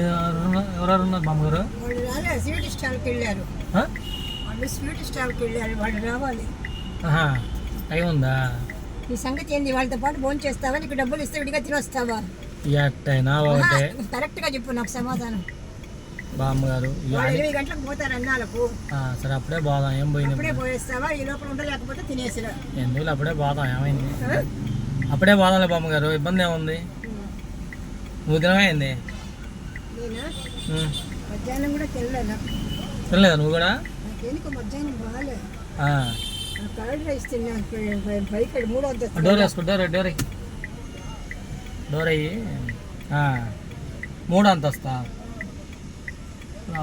ఎవరెవరు ఉన్నారు బామ్మగారు వాళ్ళు రాలే స్వీట్ స్టాల్కి వెళ్ళారు? వాళ్ళు స్వీట్ స్టాల్కి వెళ్ళారు వాళ్ళు రావాలి. టైం ఉందా? ఈ సంగతి ఏంది? వాళ్ళతో పాటు ఫోన్ చేస్తావా? నీకు డబ్బులు ఇస్తే విడిగా తినొస్తావా? ఎట్టయినా ఒకటే. కరెక్ట్గా చెప్పు నాకు సమాధానం. బామ్మగారు ఇరవై గంటలకు పోతారు అన్నాలకు. సరే అప్పుడే పోదాం ఏం పోయింది అప్పుడే పోయేస్తావా? ఈ లోపల ఉండలేకపోతే తినేసిరా. ఎందుకు అప్పుడే పోదాం ఏమైంది? అప్పుడే పోదాంలే బామ్మగారు ఇబ్బంది ఏముంది? నువ్వు తినమైంది. మధ్యాహ్నం కూడా తినలేదా? తినలేదా నువ్వు కూడా? నాకెందుకు మధ్యాహ్నం బాగాలే కర్డ్ రైస్ తిన్నాను మూడో అంతస్తు డోర్ వేసుకో డోర్ డోర్. డోర్ అయ్యి మూడు అంతస్తా.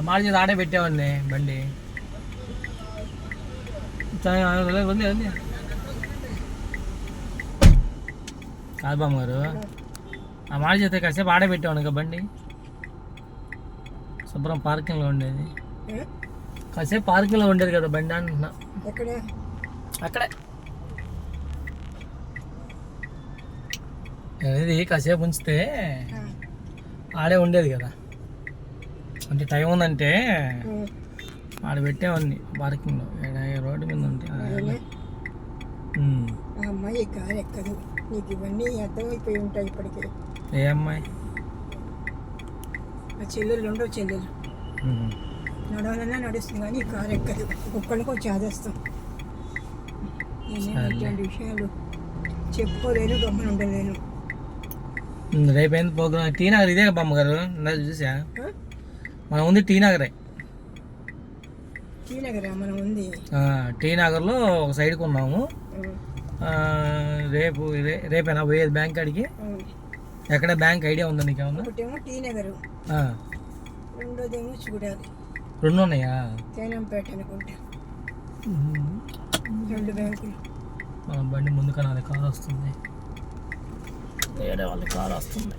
మాడి చేతి ఆడే పెట్టావండి బండి. వదిలే. కాదు బామ్మగారు. ఆ మాడి చేతి కాసేపు ఆడే పెట్టావు ఇంకా బండి. శుభ్రం పార్కింగ్లో ఉండేది? కాసేపు పార్కింగ్లో ఉండేది కదా బండి అంటున్నా. ఎక్కడ? అక్కడే. అనేది కాసేపు ఉంచితే ఆడే ఉండేది కదా. అంటే టైం ఉందంటే ఆడ పెట్టేవాడిని పార్కింగ్లో. రోడ్డు మీద ఉంటే అమ్మాయి కారు ఎక్కదు. నీకు ఇవన్నీ అర్థమైపోయి ఉంటాయి ఇప్పటికే. ఏ అమ్మాయి? ఆ చెల్లెలు రెండో చెల్లెలు. నడవాలన్నా నడుస్తుంది కానీ కారు ఎక్కదు. ఒక్కడికో చాదేస్తాం నేను సర్లే. ఇట్లాంటి విషయాలు చెప్పుకోలేను గమ్మని ఉండలేను. ఉమ్, రేపేంది ప్రోగ్రామ్ టీ నగర్ ఇదే బొమ్మ గారు ఇందాక చూసా? మనం ఉంది టీ నగరే. శ్రీనగరా మనం ఉంది. టీ నగర్లో ఒక సైడ్కి ఉన్నాము. రేపు రేపేనా? పోయేది బ్యాంక్ కాడికి. ఎక్కడ బ్యాంక్ ఐడియా ఉందా నీకేమన్నా? ఒకటేమో టీ నగరు. ఆ, రెండోదేమో చూడాలి. రెండు ఉన్నాయా తేనంపేట అనుకుంటా. రెండు బ్యాంకులు. మన బండి ముందు కనాలి కారు వస్తుంది. ఏడే వాళ్ళ కారు వస్తుంది?